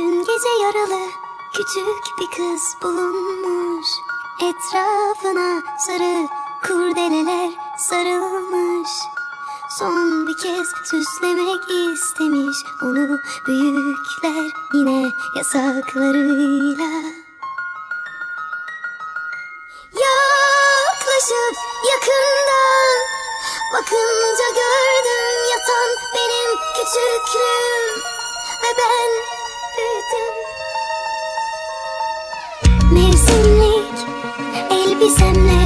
gece yaralı küçük bir kız bulunmuş. Etrafına sarı kurdeleler sarılmış. Son bir kez süslemek istemiş onu büyükler yine yasaklarıyla. Yaklaşıp yakından bakınca gördüm yatan benim küçüklüğüm büyüdüm. Mevsimlik elbisemle